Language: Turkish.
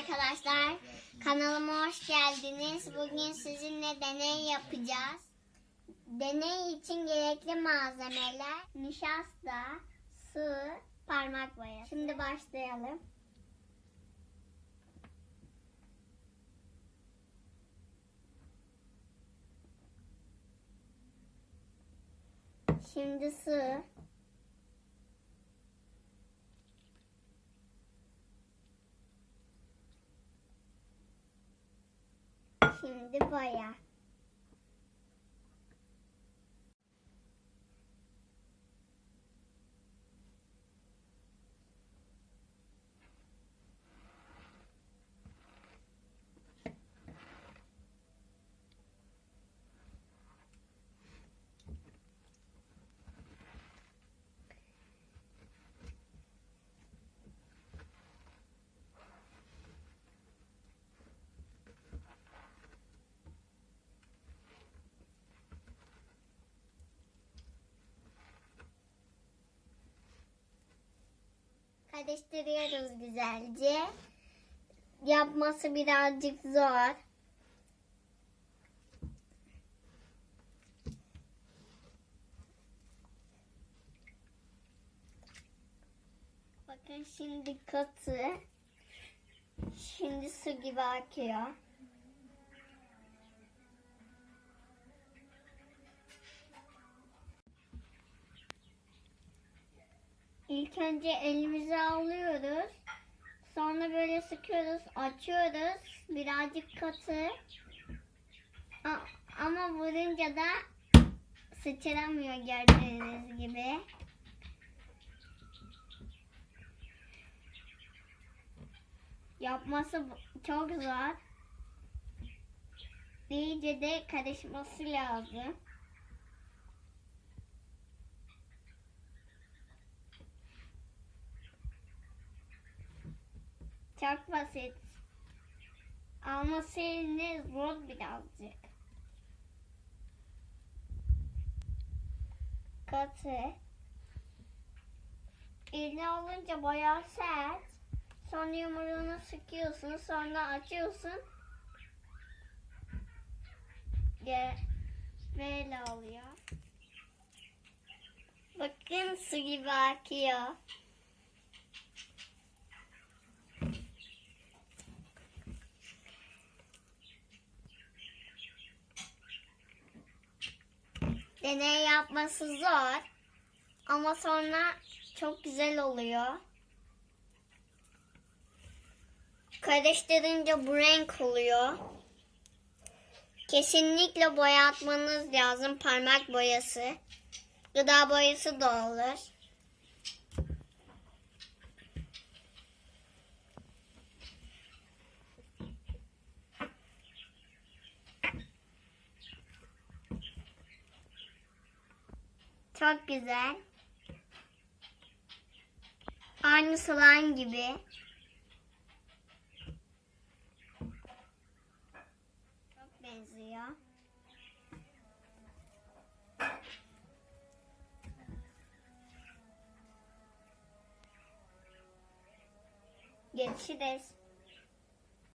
arkadaşlar. Kanalıma hoş geldiniz. Bugün sizinle deney yapacağız. Deney için gerekli malzemeler nişasta, su, parmak boyası. Şimdi başlayalım. Şimdi su. 新的包呀。Karıştırıyoruz güzelce. Yapması birazcık zor. Bakın şimdi katı. Şimdi su gibi akıyor. İlk önce elimize alıyoruz. Sonra böyle sıkıyoruz, açıyoruz. Birazcık katı. Ama vurunca da sıçramıyor gördüğünüz gibi. Yapması çok zor. İyice de karışması lazım. Çok basit. Alması yine zor birazcık. Katı. İğne olunca bayağı sert. Sonra yumruğunu sıkıyorsun. Sonra açıyorsun. Ve böyle oluyor. Bakın su gibi akıyor. Deney yapması zor. Ama sonra çok güzel oluyor. Karıştırınca bu renk oluyor. Kesinlikle boyatmanız lazım parmak boyası. Gıda boyası da olur. Çok güzel. Aynı slime gibi. Çok benziyor. Görüşürüz.